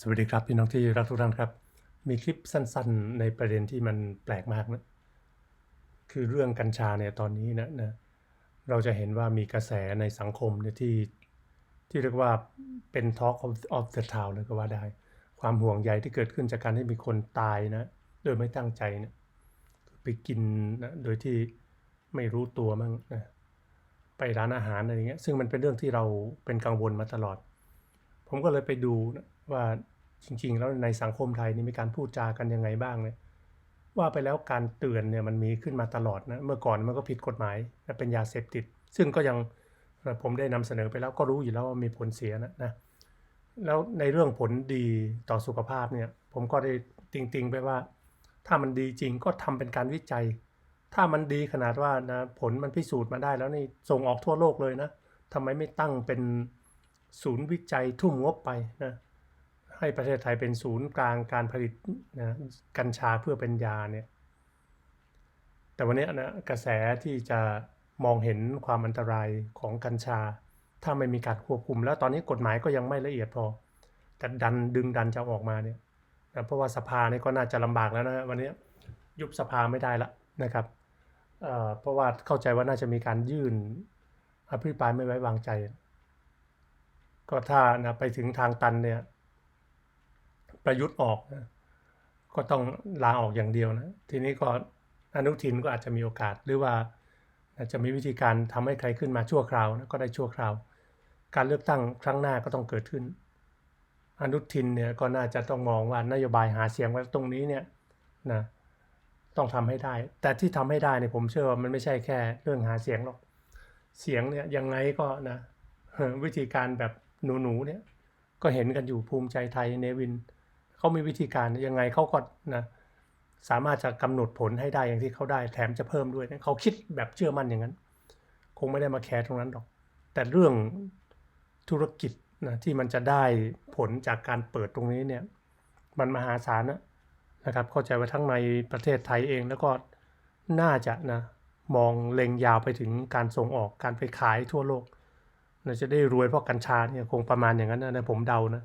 สวัสดีครับพี่น้องที่รักทุกท่านครับ มีคลิปสั้นๆ ในประเด็นที่มันแปลกมากนะคือเรื่องกัญชาเนี่ยตอนนี้นะนะเราจะเห็นว่ามีกระแสในสังคมเนี่ยที่ที่เรียกว่าเป็น Talk of, of the Town เลยก็ว่าได้ ความห่วงใยที่เกิดขึ้นจากการที่มีคนตายนะ โดยไม่ตั้งใจเนี่ยไปกินนะโดยที่ไม่รู้ตัวมั่งนะไปร้านอาหารอะไรเงี้ยซึ่งมันเป็นเรื่องที่เราเป็นกังวลมาตลอด ผมก็เลยไปดูนะ ว่าจริง ๆ แล้วในสังคมไทยนี่มีการพูดจากันยังไงบ้างเนี่ยว่าไปแล้วการเตือนเนี่ยมันมีขึ้นมาตลอดนะเมื่อก่อนมันก็ผิดกฎหมายและเป็นยาเสพติด ซึ่งก็ยังผมได้นำเสนอไปแล้วก็รู้อยู่แล้วว่ามีผลเสียนะนะแล้วในเรื่องผลดีต่อสุขภาพเนี่ย ผมก็ได้ติงๆไปว่า ถ้ามันดีจริงก็ทำเป็นการวิจัย ถ้ามันดีขนาดว่านะผลมันพิสูจน์มาได้แล้วนี่ส่งออกทั่วโลกเลยนะทำไมไม่ตั้งเป็นศูนย์วิจัยทุ่มงบไปนะ ให้ประเทศไทยเป็นศูนย์กลางการผลิตนะกัญชาเพื่อเป็นยาเนี่ยแต่วันนี้นะกระแสที่จะมองเห็นความอันตรายของกัญชา ถ้าไม่มีการควบคุม แล้วตอนนี้กฎหมายก็ยังไม่ละเอียดพอ แต่ดันดึงดันจะออกมาเนี่ยนะเพราะว่าสภาเนี่ยก็น่าจะลำบากแล้วนะวันนี้ยุบสภาไม่ได้ละนะครับเเพราะว่าเข้าใจว่าน่าจะมีการยื่นอภิปรายไม่ไว้วางใจ ก็ถ้านะไปถึงทางตันเนี่ย ประยุทธ์ออกนะก็ต้องลาออกอย่างเดียวนะ ทีนี้ก็อนุทินก็อาจจะมีโอกาส หรือว่าจะมีวิธีการทำให้ใครขึ้นมาชั่วคราวนะก็ได้ชั่วคราว การเลือกตั้งครั้งหน้าก็ต้องเกิดขึ้น อนุทินเนี่ยก็น่าจะต้องมองว่านโยบายหาเสียงไว้ตรงนี้เนี่ยนะต้องทำให้ได้ แต่ที่ทำให้ได้เนี่ยผมเชื่อว่ามันไม่ใช่แค่เรื่องหาเสียงหรอก เสียงเนี่ยยังไงก็นะวิธีการแบบหนูๆเนี่ยก็เห็นกันอยู่ภูมิใจไทยเนวิน เขามีวิธีการยังไงเขาก็นะสามารถจะกำหนดผลให้ได้อย่างที่เขาได้แถมจะเพิ่มด้วยเขาคิดแบบเชื่อมั่นอย่างนั้น คงไม่ได้มาแคร์ตรงนั้นหรอก แต่เรื่องธุรกิจนะที่มันจะได้ผลจากการเปิดตรงนี้เนี่ย มันมหาศาลนะนะครับ เข้าใจว่าทั้งในประเทศไทยเองแล้วก็น่าจะนะมองเล็งยาวไปถึงการส่งออกการไปขายทั่วโลกเราจะได้รวยเพราะกัญชาเนี่ยคงประมาณอย่างนั้นนะผมเดานะ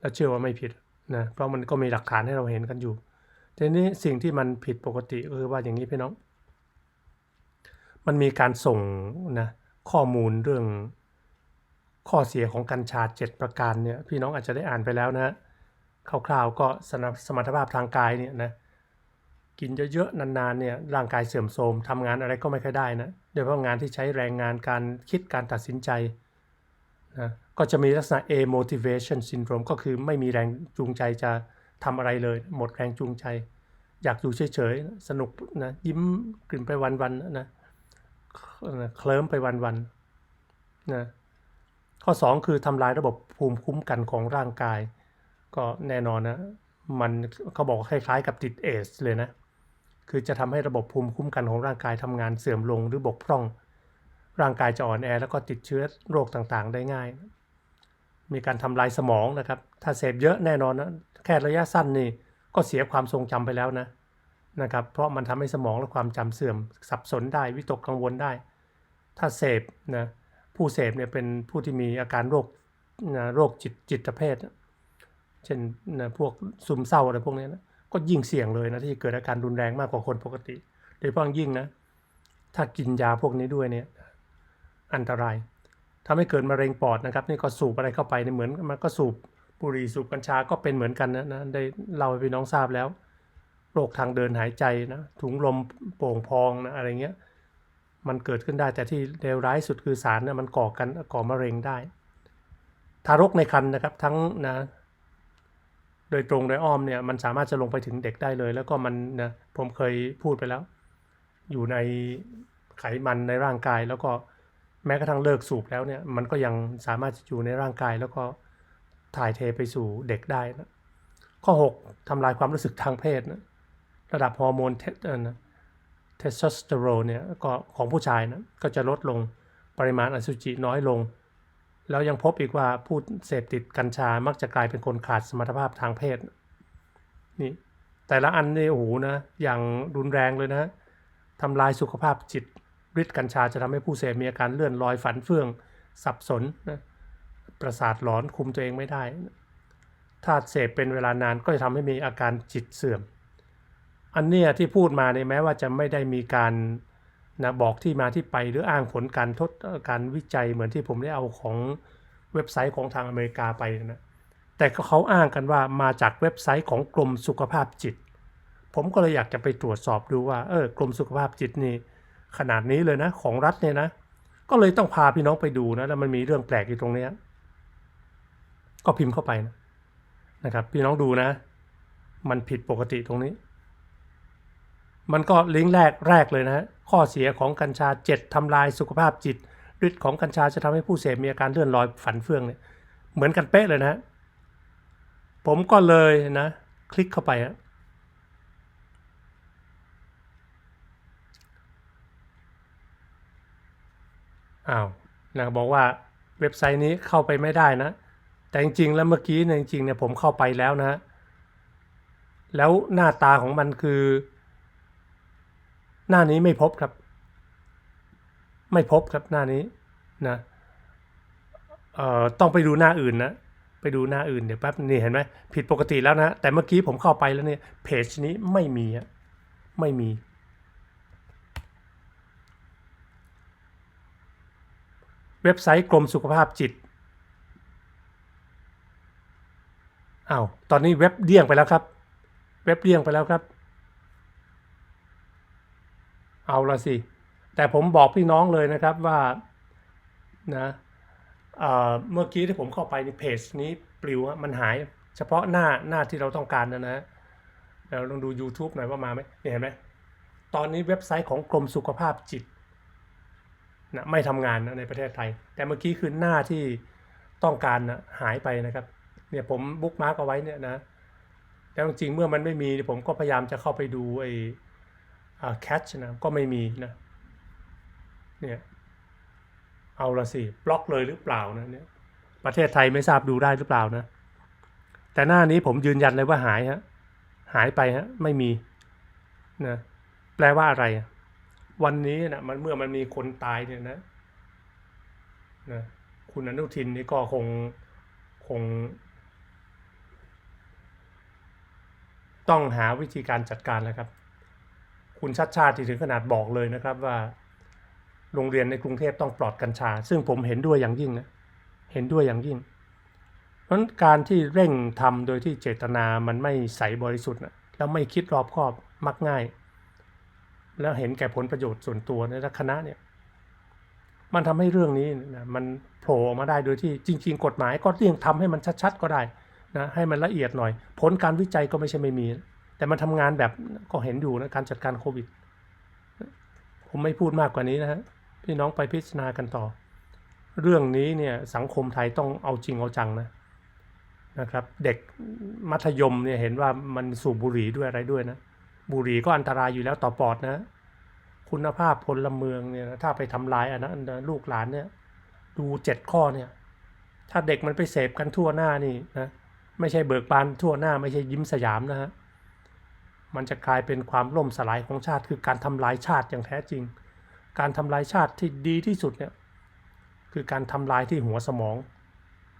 แล้วเชื่อว่าไม่ผิด นะเพราะมันก็มีหลักฐานให้เราเห็นกันอยู่ทีนี้สิ่งที่มันผิดปกติก็คือว่าอย่างนี้พี่น้อง มันมีการส่งนะข้อมูลเรื่องข้อเสียของกัญชา 7 ประการเนี่ยพี่น้องอาจจะได้อ่านไปแล้วนะคร่าวๆก็สสมรรถภาพทางกายเนี่ยนะกินเยอะๆนานๆเนี่ยร่างกายเสื่อมโทรมทำงานอะไรก็ไม่ค่อยได้นะโดยเฉพาะงานที่ใช้แรงงานการคิดการตัดสินใจ นะก็จะมีลักษณะ A motivation syndrome ก็คือไม่มีแรงจูงใจจะทำอะไรเลย หมดแรงจูงใจ อยากอยู่เฉยๆ สนุกนะยิ้มกลิ่นไปวันๆนะเคลิ้มไปวันๆนะข้อ 2 คือทำลายระบบภูมิคุ้มกันของร่างกาย ก็แน่นอนนะ มันเขาบอกคล้ายๆกับติดเอสเลยนะ คือจะทำให้ระบบภูมิคุ้มกันของร่างกายทำงานเสื่อมลงหรือบกพร่อง ร่างกายจะอ่อนแอแล้วก็ติดเชื้อโรคต่างๆ ได้ง่าย มีการทำลายสมองนะครับ ถ้าเสพเยอะแน่นอนนะแค่ระยะสั้นนี่ก็เสียความทรงจำไปแล้วนะนะครับ เพราะมันทำให้สมองและความจำเสื่อมสับสนได้วิตกกังวลได้ ถ้าเสพนะผู้เสพเนี่ยเป็นผู้ที่มีอาการโรคนะโรคจิตจิตเภท เช่นนะพวกซึมเศร้าอะไรพวกนี้นะก็ยิ่งเสี่ยงเลยนะที่เกิดอาการรุนแรงมากกว่าคนปกติ โดยเฉพาะยิ่งนะถ้ากินยาพวกนี้ด้วยเนี่ย อันตรายทำให้เกิดมะเร็งปอดนะครับนี่ก็สูบอะไรเข้าไปนี่เหมือนมันก็สูบบุหรี่สูบกัญชาก็เป็นเหมือนกันนะนะได้เล่าให้พี่น้องทราบแล้ว โรคทางเดินหายใจนะถุงลมโป่งพองนะอะไรเงี้ยมันเกิดขึ้นได้แต่ที่เลวร้ายสุดคือสารนะมันก่อกันก่อมะเร็งได้ ทารกในครรภ์นะครับทั้งนะโดยตรงโดยอ้อมเนี่ยมันสามารถจะลงไปถึงเด็กได้เลย แล้วก็มันนะผมเคยพูดไปแล้ว อยู่ในไขมันในร่างกายแล้วก็ แม้กระทั่งเลิกสูบแล้วเนี่ยมันก็ยังสามารถอยู่ในร่างกายแล้วก็ถ่ายเทไปสู่เด็กได้นะข้อ 6ทำลายความรู้สึกทางเพศนะระดับฮอร์โมนเทเทสโทสเตอโรนเนี่ยก็ของผู้ชายนะก็จะลดลงปริมาณอสุจิน้อยลง แล้วยังพบอีกว่าผู้เสพติดกัญชามักจะกลายเป็นคนขาดสมรรถภาพทางเพศนี่แต่ละอันนี่โอ้โหนะอย่างรุนแรงเลยนะทำลายสุขภาพจิต ฤทธิ์กัญชาจะทำให้ผู้เสพมีอาการเลื่อนลอยฝันเฟื่อง สับสนนะประสาทหลอนคุมตัวเองไม่ได้ถ้าเสพเป็นเวลานานก็จะทำให้มีอาการจิตเสื่อม อันเนี้ยที่พูดมาเนี่ยแม้ว่าจะไม่ได้มีการนะบอกที่มาที่ไปหรืออ้างผลการทดเอ่อการวิจัยเหมือนที่ผมได้เอาของเว็บไซต์ของทางอเมริกาไปนะแต่เขาอ้างกันว่ามาจากเว็บไซต์ของกรมสุขภาพจิต ผมก็เลยอยากจะไปตรวจสอบดูว่าเออกรมสุขภาพจิตนี่ ขนาดนี้เลยนะของรัฐเนี่ยนะ ก็เลยต้องพาพี่น้องไปดูนะแล้วมันมีเรื่องแปลกอยู่ตรงเนี้ยก็พิมพ์เข้าไปนะนะครับ พี่น้องดูนะ มันผิดปกติตรงนี้ มันก็ลิงก์แรกแรกเลยนะข้อเสียของกัญชา 7ทำลายสุขภาพจิตฤทธิ์ของกัญชาจะทำให้ผู้เสพมีอาการเลื่อนลอยฝันเฟื่องเนี่ยเหมือนกันเป๊ะเลยนะ ผมก็เลยนะ คลิกเข้าไปฮะ อ้าวนะบอกว่าเว็บไซต์นี้เข้าไปไม่ได้นะ แต่จริงๆแล้วเมื่อกี้เนี่ยจริงๆเนี่ยผมเข้าไปแล้วนะ แล้วหน้าตาของมันคือ หน้านี้ไม่พบครับ ไม่พบครับหน้านี้นะเอ่อต้องไปดูหน้าอื่นนะไปดูหน้าอื่นเดี๋ยวแป๊บนี่เห็นไหมผิดปกติแล้วนะ แต่เมื่อกี้ผมเข้าไปแล้วเนี่ยเพจนี้ไม่มีอะไม่มี เว็บไซต์กรมสุขภาพจิตอ้าวตอนนี้เว็บเดี้ยงไปแล้วครับ เว็บเดี้ยงไปแล้วครับ เอาละสิ แต่ผมบอกพี่น้องเลยนะครับว่านะเเมื่อกี้ที่ผมเข้าไปในเพจนี้ปลิวมันหาย เฉพาะหน้าหน้าที่เราต้องการนะนะเราลองดู YouTube หน่อยว่ามาไหมเห็นไหมตอนนี้เว็บไซต์ของกรมสุขภาพจิต นะไม่ทำงานนะในประเทศไทย แต่เมื่อกี้คือหน้าที่ต้องการนะหายไปนะครับ เนี่ยผมบุ๊กมาร์กเอาไว้เนี่ยนะแล้วจริงเมื่อมันไม่มีผมก็พยายามจะเข้าไปดูไอ้แคชนะก็ไม่มีนะเนี่ยเอาละสิบล็อกเลยหรือเปล่านะเนี่ยประเทศไทยไม่ทราบดูได้หรือเปล่านะ แต่หน้านี้ผมยืนยันเลยว่าหายฮะหายไปฮะไม่มีนะแปลว่าอะไรอะ วันนี้นะมันเมื่อมันมีคนตายเนี่ยนะนะคุณอนุทินนี่ก็คงคง ต้องหาวิธีการจัดการแล้วครับ คุณชัดชาติถึงขนาดบอกเลยนะครับว่า โรงเรียนในกรุงเทพต้องปลอดกัญชา ซึ่งผมเห็นด้วยอย่างยิ่งนะเห็นด้วยอย่างยิ่งเพราะการที่เร่งทำโดยที่เจตนามันไม่ใสบริสุทธิ์นะแล้วไม่คิดรอบคอบมักง่าย แล้วเห็นแก่ผลประโยชน์ส่วนตัวในคณะเนี่ยมันทำให้เรื่องนี้นะมันโผล่ออกมาได้โดยที่จริง ๆ กฎหมายก็เรียงทำให้มันชัดๆก็ได้นะให้มันละเอียดหน่อย ผลการวิจัยก็ไม่ใช่ไม่มี แต่มันทำงานแบบก็เห็นอยู่นะการจัดการโควิด ผมไม่พูดมากกว่านี้นะฮะพี่น้องไปพิจารณากันต่อ เรื่องนี้เนี่ยสังคมไทยต้องเอาจริงเอาจังนะนะครับ เด็กมัธยมเนี่ยเห็นว่ามันสูบบุหรี่ด้วยอะไรด้วยนะ บุหรี่ก็อันตรายอยู่แล้วต่อปอดนะ คุณภาพพลเมืองเนี่ยถ้าไปทำลายอันนั้นลูกหลานเนี่ย ดูเจ็ดข้อเนี่ย ถ้าเด็กมันไปเสพกันทั่วหน้านี่นะไม่ใช่เบิกบานทั่วหน้าไม่ใช่ยิ้มสยามนะฮะมันจะกลายเป็นความล่มสลายของชาติ คือการทำลายชาติอย่างแท้จริง การทำลายชาติที่ดีที่สุดเนี่ยคือการทำลายที่หัวสมอง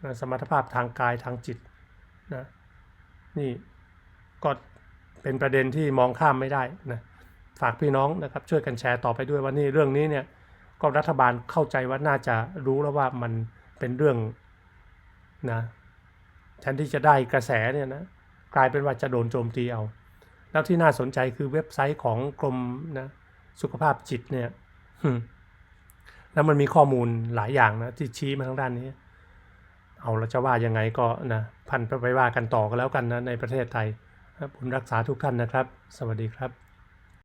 นะสมรรถภาพทางกายทางจิตนะนี่ก็ เป็นประเด็นที่มองข้ามไม่ได้นะฝากพี่น้องนะครับช่วยกันแชร์ต่อไปด้วยว่านี่เรื่องนี้เนี่ยก็รัฐบาลเข้าใจว่าน่าจะรู้แล้วว่ามันเป็นเรื่องนะแทนที่จะได้กระแสเนี่ยนะกลายเป็นว่าจะโดนโจมตีเอา แล้วที่น่าสนใจคือเว็บไซต์ของกรมนะสุขภาพจิตเนี่ยแล้วมันมีข้อมูลหลายอย่างนะที่ชี้มาทางด้านนี้ เอาแล้วจะว่ายังไงก็นะพันไปว่ากันต่อกันแล้วกันนะในประเทศไทย ผมรักษาทุกท่านนะครับ สวัสดีครับ